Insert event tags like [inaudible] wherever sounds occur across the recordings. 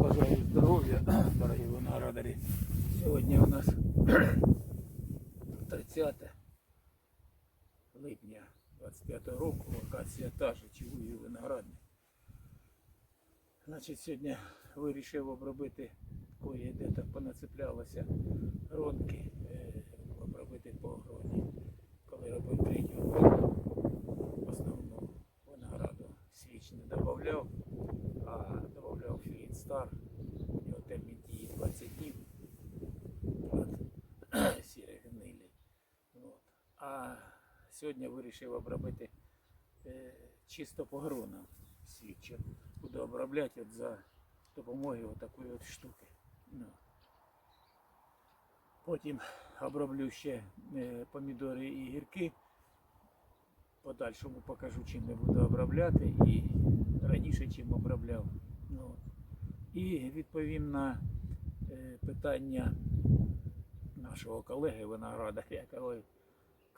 Бажаю здоров'я, [clears throat] дорогі виноградарі. Сьогодні у нас [clears throat] 30 липня 25 року, локація та ж, чивую виноградник. Значить, сьогодні вирішив обробити кої де так понацеплялося ронки, е, обробити по гроні. Коли робив третю основну винограду свіч не додавав, Стар. У нього термін дії 20 днів від [clears throat] сірої гнилі. От. А сьогодні вирішив обробити е, чисто по гронам свічу. Буду обробляти от за допомогою такої от штуки. Ну. Потім оброблю ще е, помідори і гірки. Подальшому покажу, чим я буду обробляти і раніше чим обробляв. Ну. І відповім на е, питання нашого колеги виноградаря,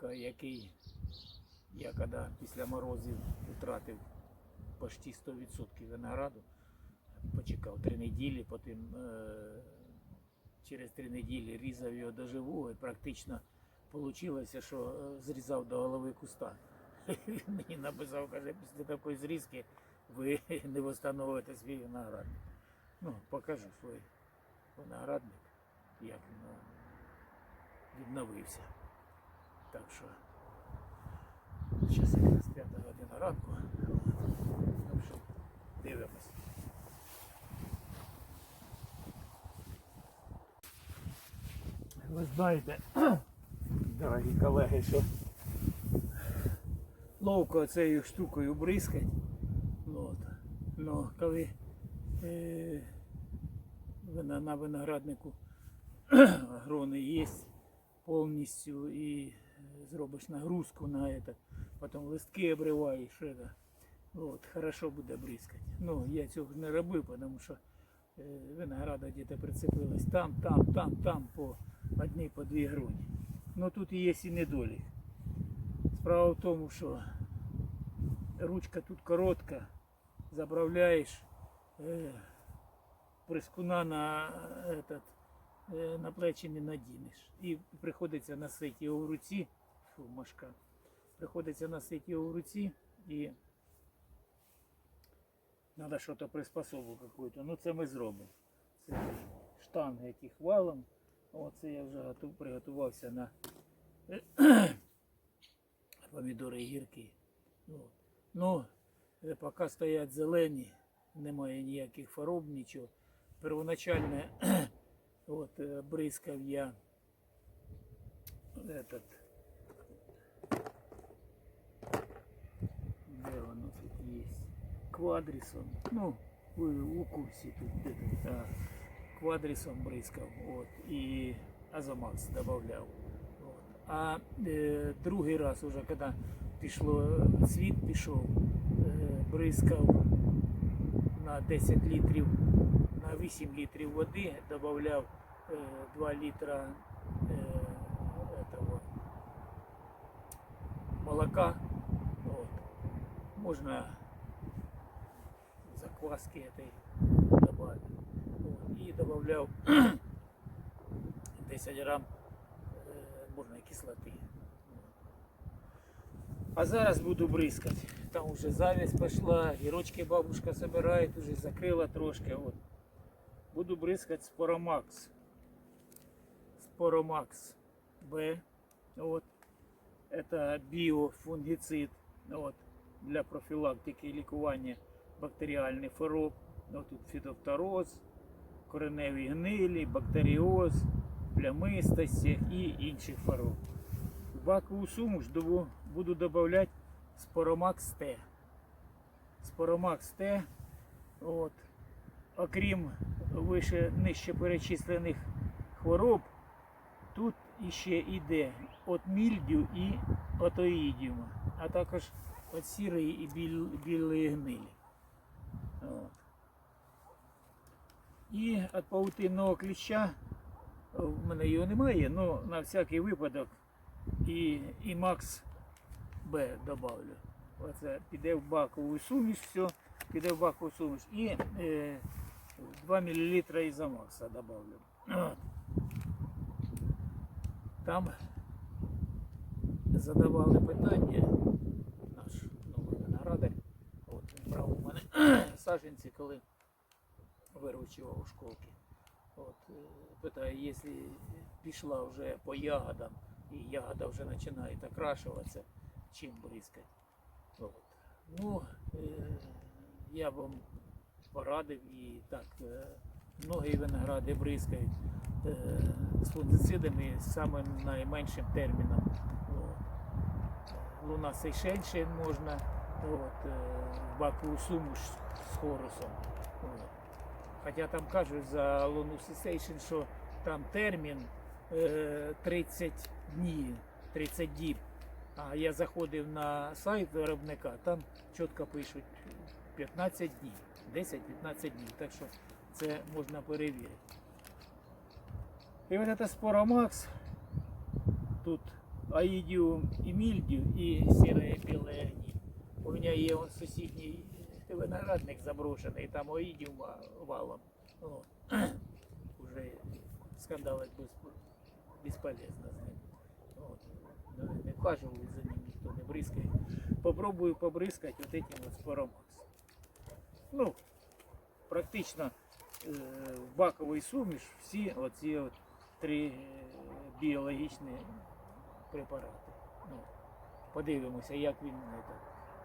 [laughs] який я коли після морозів втратив почти 100% винограду, почекав три неділі, потім е, через три неділі різав його до живого і практично вийшло, що е, зрізав до голови куста. [laughs] Він мені написав, каже, після такої зрізки ви [laughs] не встановите свій виноградник. Ну, покажу свій виноградник, як він е, відновився. Так що зараз якраз п'ята година ранку. Так що дивимось. Ви знаєте, [clears throat] дорогі колеги, що ловко цією штукою бризкать. От. Но коли на винограднику [clears throat] грони є повністю і е, зробиш нагрузку на это, потім листки обриваєш, это, от, хорошо буде бризкати. Ну, я цього не робив, тому що е, винограда где-то прицепилась там, там, там, там по одній, по дві гроні. Ну тут є і недолік. Справа в тому, що ручка тут коротка, заправляєш е, прискуна на, этот, е, на плечі не надінеш. І приходиться носити його в руці, фу, машка, приходиться носити його в руці і треба щось приспособу какую-то. Ну це ми зробимо. Це штанги, які хвалом. Оце я вже готов, приготувався на [coughs] помідори гірки. Ну, е, поки стоять зелені, немає ніяких хвороб, нічого. Первоначально [clears throat] от, е, бризкав я этот, де воно тут є, квадрісом. Ну, ви у курсі тут де тут, а, квадрісом бризкав, от, і Азамакс додавав. А е, другий раз, уже коли пішло, світ пішов, е, бризкав на 10 літрів, на 8 літрів води, додавав е, 2 літра е, этого, молока. От. Можна закваски этой добавить. Вот. И добавлял [clears throat] 10 грамм е, можна кислоти. А зараз буду бризкати. Там уже завість пішла, гірочки бабушка собирає, уже закрила трошки. От. Буду бризкати Споромакс. Споромакс Б. Вот. Это биофунгицид вот, для профілактики і лікування бактеріальних хвороб. Ну, тут фітофтороз, кореневі гнилі, бактеріоз, плямистості і інших хвороб. Бакову суму ж буду додавати споромакс Т. Споромакс Т. От. Окрім вище нижче перечислених хвороб, тут іще йде от мільдю і отоїдіума, а також от сірої і біль, білої гнилі. От. І від паутинного кліща, в мене його немає, але на всякий випадок і, і Макс Б добавлю. Оце піде в бакову суміш, все, піде в бакову суміш. І е, 2 мл ізомакса добавлю. От. Там задавали питання наш новий виноградар. От він брав у мене [clears throat] саджанці, коли вирощував у школки. От, е, питає, якщо пішла вже по ягодам, і ягода вже починає окрашуватися, чим бризкати. От. Ну, е, я вам порадив і так, е, многі виногради бризкають е, з фунгицидами з самим найменшим терміном. Луна Сейшельшин можна, от, е, Баку Сумуш з хорусом. Хоча там кажуть за Луну Сейшин, що там термін е, 30 днів, 30 діб. А я заходив на сайт виробника, там чітко пишуть 15 днів, 10-15 днів. Так що це можна перевірити. І от це споромакс. Тут аїдіум і мільдію і сіре біле гніль. У мене є он сусідній виноградник заброшений, там аїдіум валом. О, [clears throat] Уже скандалить без, безполезно з. Вхаживаю за ним, ніхто не бризкає. Попробую побризкати от этим от споромакс. Ну, практично е, в баковий суміш всі оці от три е, біологічні препарати. Ну, подивимося, як він это.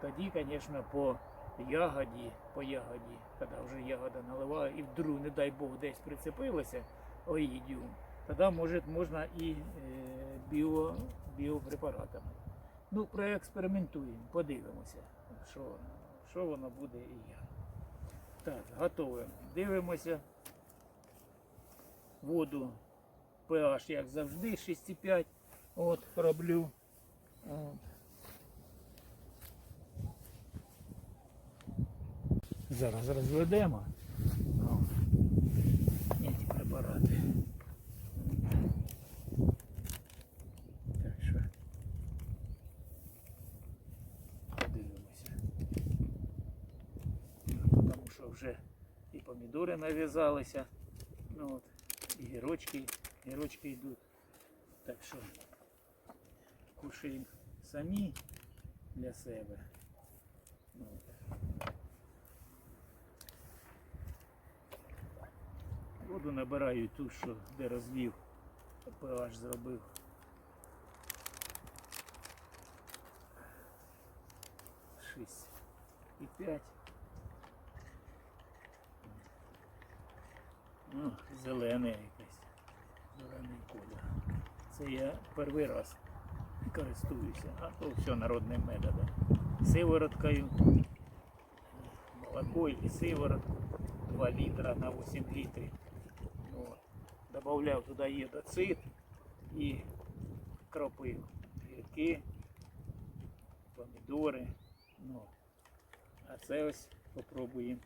Тоді, звісно, по ягоді, по ягоді, коли вже ягода наливає, і вдруг, не дай Бог, десь прицепилося оїдіум, тоді може, можна і е, біо, біопрепаратами. Ну, проекспериментуємо, подивимося, що, що воно буде і як. Так, готове. Дивимося. Воду pH, як завжди, 6,5. От, роблю. Зараз розведемо. О, Ці препарати. Так що подивимося. Тому що вже і помідори нав'язалися. Ну, от, і гірочки, гірочки йдуть. Так що кушаємо самі для себе. Ну, от. Воду набираю ту, що де розвів, pH зробив. Шість і п'ять. Ну, зелене якесь. Зелений колір. Це я перший раз користуюся, а то все народним методом. Сивороткою, молоко і сиворотку 2 літра на 8 літрів. От. Добавляв туди єдоцит і кропив гірки, помідори. Ну. А це ось попробуємо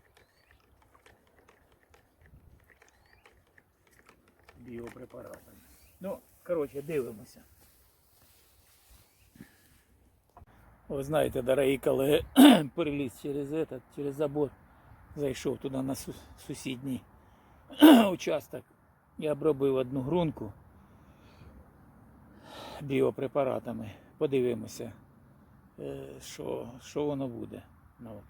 біопрепаратами. Ну, коротше, дивимося. Ви знаєте, дорогі колеги, [clears throat] переліз через этот, через забор, зайшов туди на сусідній [clears throat] участок і обробив одну грунку біопрепаратами. Подивимося, е, що, що воно буде. Ну, от.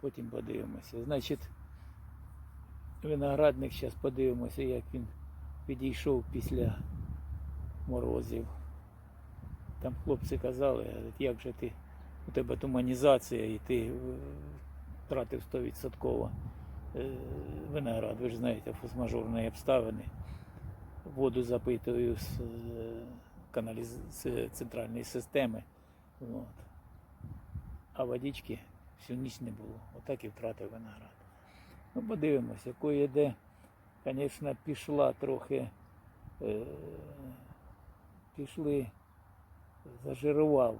Потім подивимося. Значить, виноградник, зараз подивимося, як він підійшов після морозів. Там хлопці казали, як же ти, у тебе туманізація і ти е, втратив 100% е, виноград. Ви ж знаєте, форс-мажорні обставини. Воду запитую з е, каналіз... центральної системи. От. А водички всю ніч не було. Отак і втратив виноград. Ну, подивимося, якої йде, звісно, пішла трохи, е, пішли, зажирував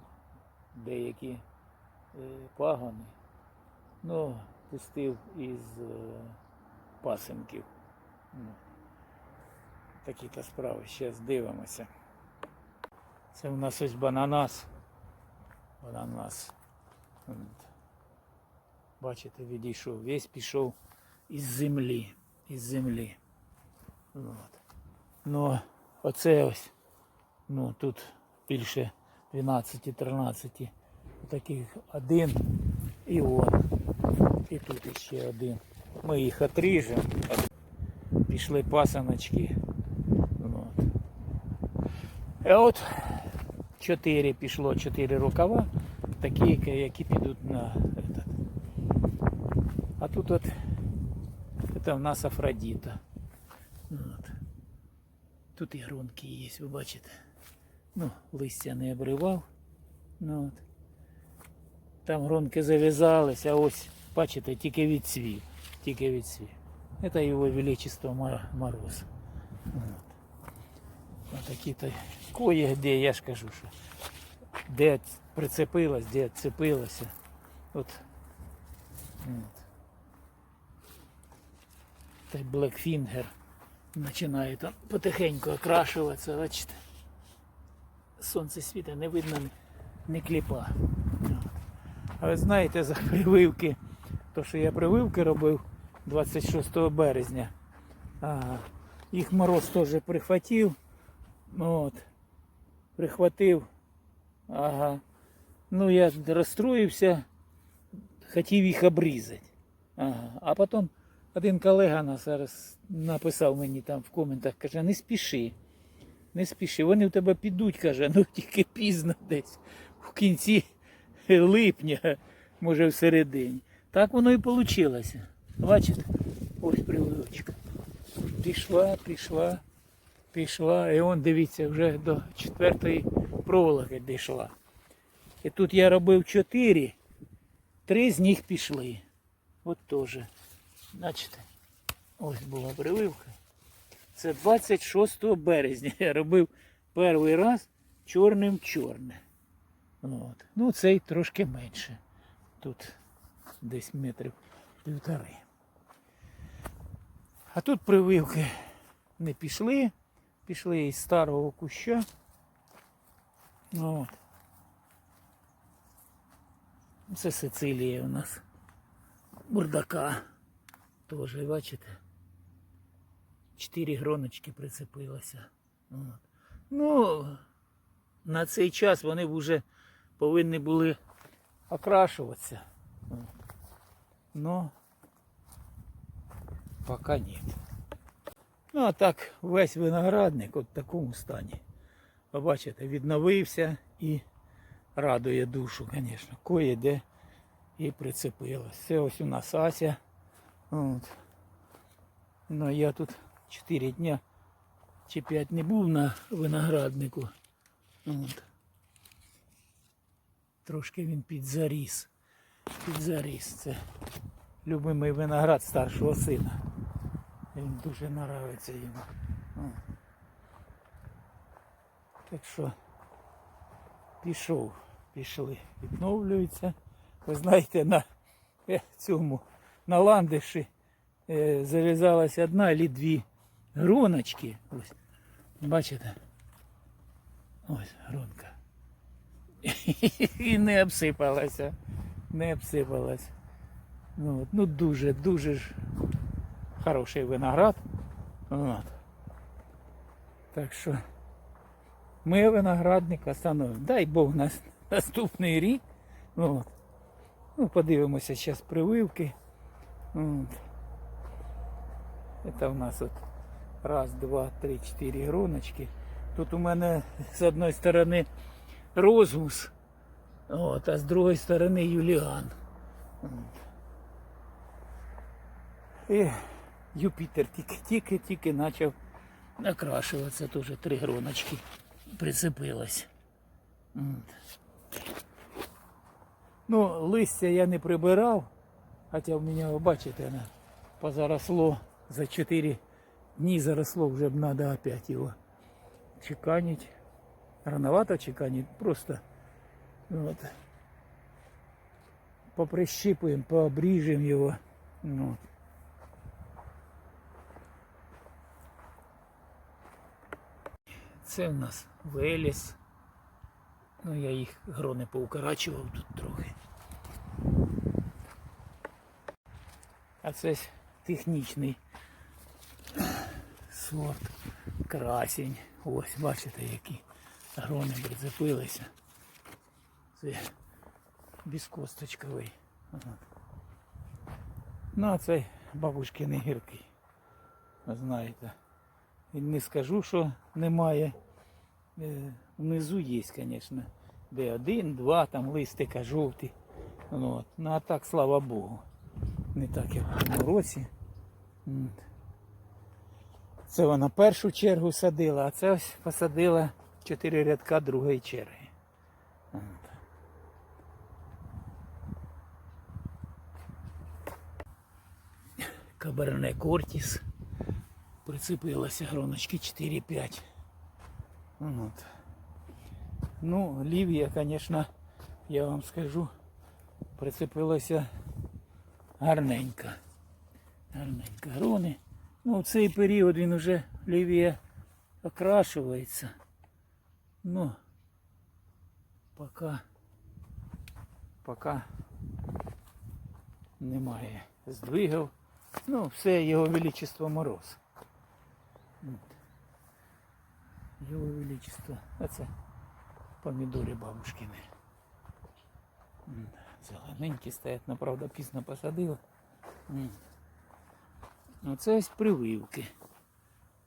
деякі е, пагони. Ну, пустив із е, пасенків. Ну, такі-то справи. Зараз дивимося. Це у нас ось бананас. Бананас. Бачите, відійшов. Весь пішов із землі. Із землі. От. Ну, оце ось. Ну, тут більше 12-13. Таких один і он. І тут ще один. Ми їх отріжемо. Пішли пасаночки. От. А от чотири пішло, чотири рукава, такі, які підуть на этот. А тут от це в нас Афродіта. От. Тут і грунки є, ви бачите. Ну, листя не обривав. Ну, от. Там гронки зав'язались, а ось, бачите, тільки відцвів. Тільки відцвів. Це його величество Мор- Мороз. От. Отакі-то кое-де, я ж кажу, що де прицепилось, де відцепилося. От. От. Та й Blackfinger починає там потихеньку окрашуватися, бачите. Сонце світа не видно ні кліпа. А ви знаєте, за прививки, то що я прививки робив 26 березня, а, їх мороз теж прихватив. От. Прихватив. Ага. Ну я розстроївся, хотів їх обрізати. Ага. А потім один колега нас зараз написав мені там в коментах, каже, не спіши. Не спіши, вони в тебе підуть, каже, ну тільки пізно десь в кінці липня, може в середині. Так воно і вийшло. Бачите? Ось прививочка. Пішла, пішла, пішла. І он, дивіться, вже до четвертої проволоки дійшла. І тут я робив чотири, три з них пішли. От теж. Бачите, ось була прививка. Це 26 березня [laughs] я робив перший раз чорним чорне. От. Ну, цей трошки менше. Тут десь метрів півтори. А тут прививки не пішли, пішли із старого куща. От. Це Сицилія у нас. Бурдака. Теж, бачите? Чотири гроночки прицепилося. От. Ну, на цей час вони вже повинні були окрашуватися. Но поки ні. Ну а так весь виноградник от в такому стані. Побачите, відновився і радує душу, звісно. Кое-де і прицепилось. Це ось у нас Ася. От. Ну я тут 4 дня чи 5 не був на винограднику. От. Трошки він підзаріс. Підзаріс. Це любимий виноград старшого сина. Він дуже подобається йому. О. Так що пішов, пішли, відновлюється. Ви знаєте, на е, цьому на ландиші е, зав'язалась одна або дві гроночки. Ось. Бачите? Ось гронка. [laughs] І не обсипалася. Не обсипалась. Ну, ну дуже, дуже ж хороший виноград. От. Так що ми виноградник остановимо. Дай Бог нас [laughs] наступний рік. От. Ну, подивимося зараз прививки. От. Це у нас от раз, два, три, чотири гроночки. Тут у мене з одної сторони розмус, от, а з другої сторони Юліан. І Юпітер тільки-тільки почав окрашуватися, теж три гроночки прицепилось. Ну, листя я не прибирав, хоча в мене, ви бачите, воно позаросло за 4 дні заросло, вже б треба опять його чеканить. Рановато чеканить, просто от, поприщипуємо, пообріжемо його. Ну, от. Це в нас Веліс. Ну, я їх грони поукорачував тут трохи. А це технічний сорт. Красень. Ось, бачите, які грони прицепилися. Це безкосточковий. Ага. Ну, а цей бабушкиний гірки. Ви знаєте. І не скажу, що немає. Е, Внизу є, звісно. Де один, два, там листика жовті. От. Ну а так, слава Богу. Не так, як в тому році. Це вона першу чергу садила, а це ось посадила чотири рядка другої черги. Каберне Кортіс. Прицепилася гроночки 4-5. От. Ну, Лівія, звісно, я вам скажу, прицепилася гарненько. Гарненько. Грони. Ну, в цей період він вже лівія окрашується. Ну, поки, поки немає здвигів. Ну, все його величество мороз. Його величество. А це помідори бабушкини. Зелененькі стоять, ну, правда, пізно посадила. М. Оце ось прививки.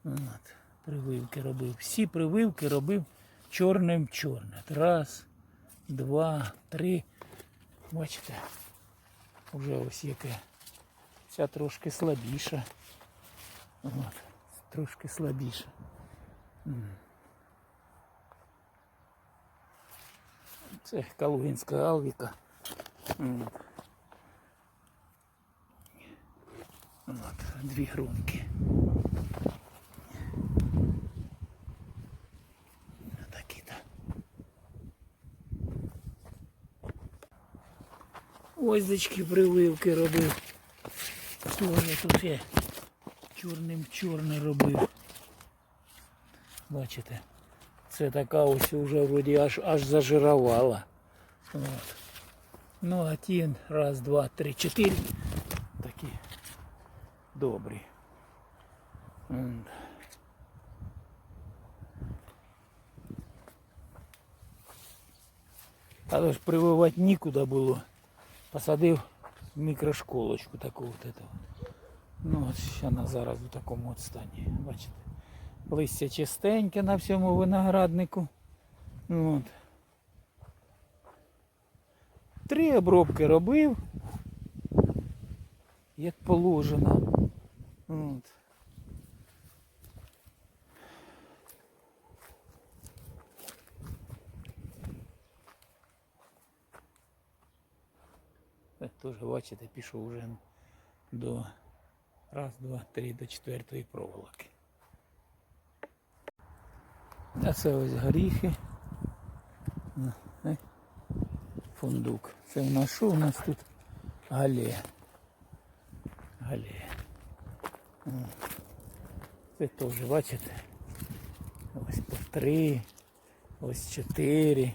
От, прививки робив. Всі прививки робив чорним чорним. Раз, два, три. Бачите, вже ось яке. Ця трошки слабіша. От, трошки слабіша. Це Калугінська Алвіка. От, дві грунки. Такі-то. Оздечки прививки робив. Тоже тут я чорним чорне робив. Бачите? Це така ось вже вроді аж аж зажирувала. От. Ну, ті раз, два, три, чотири. Такі добрі. Але ж прививати нікуди було. Посадив мікрошколочку таку от этого. Ну от вона зараз у такому от стані. Бачите? Листя чистеньке на всьому винограднику. От. Три обробки робив, як положено. От. Це Теж, бачите, пішов вже до раз, два, три, до четвертої проволоки. А це ось горіхи. Фундук. Це в нас що? У нас тут. Галея. О. Це теж, бачите? Ось по три, ось чотири.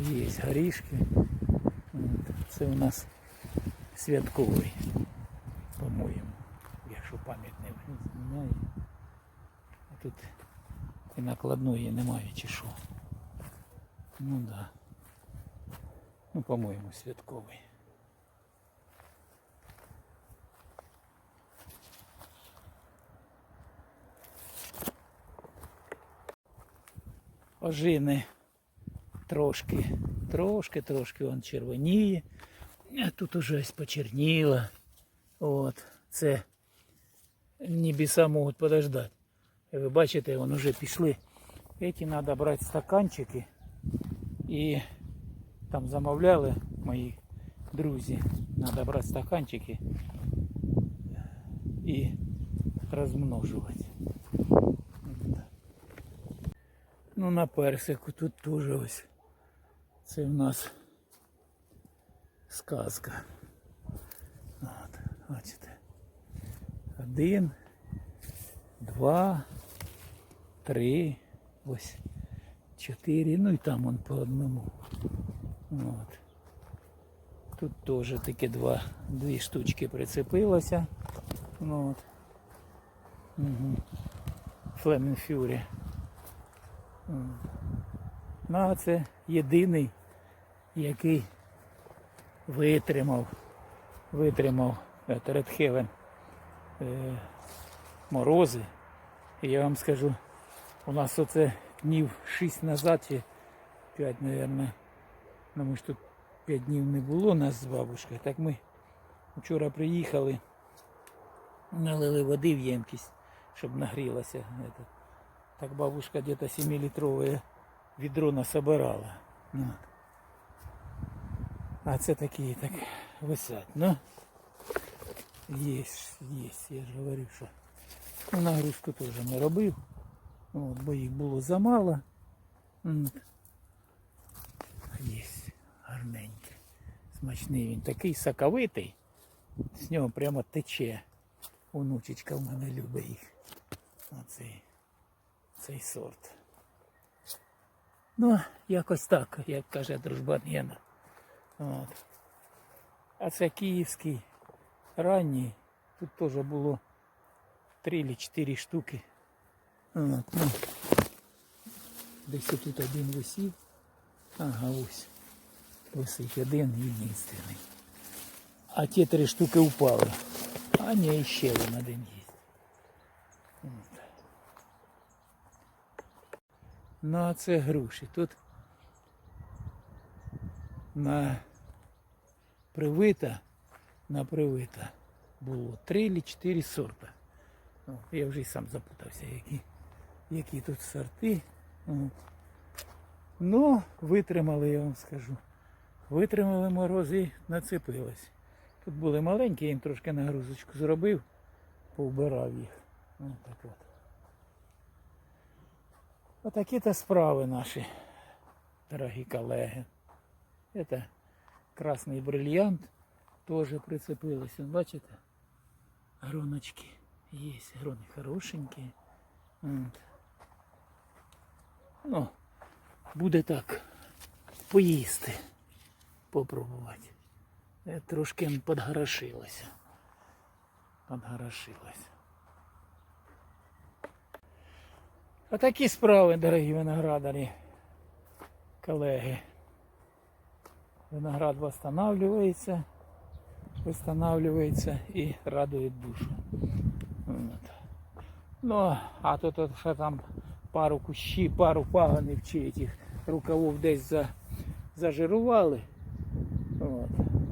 Є горішки. Це у нас святковий, по-моєму, якщо пам'ять не зміняє. А тут і накладної немає чи що. Ну да. Ну, по-моєму, святковий. Ожини трошки, трошки, трошки он червоніє. А тут уже ось почерніло. От. Це небеса можуть подождати. І ви бачите, вон уже пішли. Эти надо брати стаканчики. І там замовляли мої друзі. Надо брати стаканчики і розмножувати. Ну на персику тут теж ось. Це в нас сказка. От, бачите. Один, два, три, ось чотири. Ну і там он по одному. От. Тут теж такі два, дві штучки прицепилося. Ну, от. Угу. Флеменфюрі. Ну, а це єдиний, який витримав, витримав е, Heaven е, морози. І я вам скажу, у нас оце днів 6 назад чи 5, мабуть. Ну, ми ж тут 5 днів не було нас з бабушкою. Так ми вчора приїхали, налили води в ємкість, щоб нагрілася. Так бабушка где-то 7-літрове відро насобирала. Ну. А це такі так висять. Ну, є, є, я ж говорив, що ну, нагрузку теж не робив. От, бо їх було замало. От. Гарненький. Смачний він такий соковитий. З нього прямо тече. Онучечка в мене любить їх. Оцей, цей сорт. Ну, якось так, як каже дружбан Єна. От. А це київський ранній. Тут теж було три чи чотири штуки. От, ну. Десь тут один висів. Ага, ось. Висить один єдинственний. А ті три штуки упали. А ні, ще він один є. Ну, а це груші. Тут на привита, на привита було три чи чотири сорта. Я вже й сам запутався, які, які тут сорти. От. Ну, витримали, я вам скажу. Витримали морози, нацепилось. Тут були маленькі, я їм трошки нагрузочку зробив, повбирав їх. Ось от. Отакі то справи наші, дорогі колеги. Это красний брильянт теж прицепилися. Бачите? Гроночки є, грони хорошенькі. От. Ну, буде так поїсти, попробувати. Я трошки подгорошилося. Подгорошилося. Отакі справи, дорогі виноградарі, колеги. Виноград восстанавливается, восстанавливается и радует душу. Ну, а тут ще там пару кущів, пару паганів чи этих рукавов десь за, зажирували. От.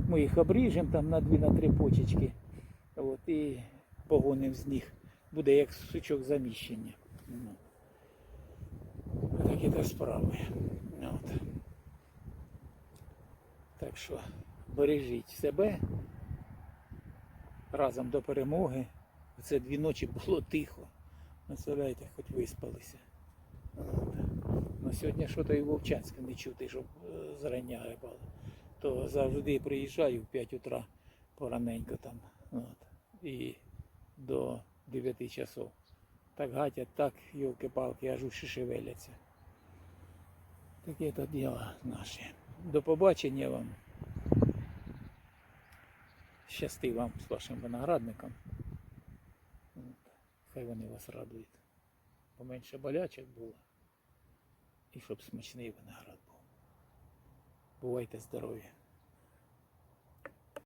Ми їх обріжемо там на дві на три почечки. От, і погонимо з них. Буде як сучок заміщення. Такі то справи. От. Так що бережіть себе разом до перемоги. Це дві ночі було тихо. Представляєте, хоч виспалися. Ну, сьогодні що то і в Вовчанську не чути, щоб е, зрання грибало. То завжди приїжджаю в 5 утра пораненько там. От. І до 9 часов. Так гатять, так, йолки-палки, аж уші шевеляться. Таке то діла наші. До побачення вам. Щасти вам з вашим виноградником. Хай вони вас радують. Поменше болячок було. І щоб смачний виноград був. Бувайте здорові!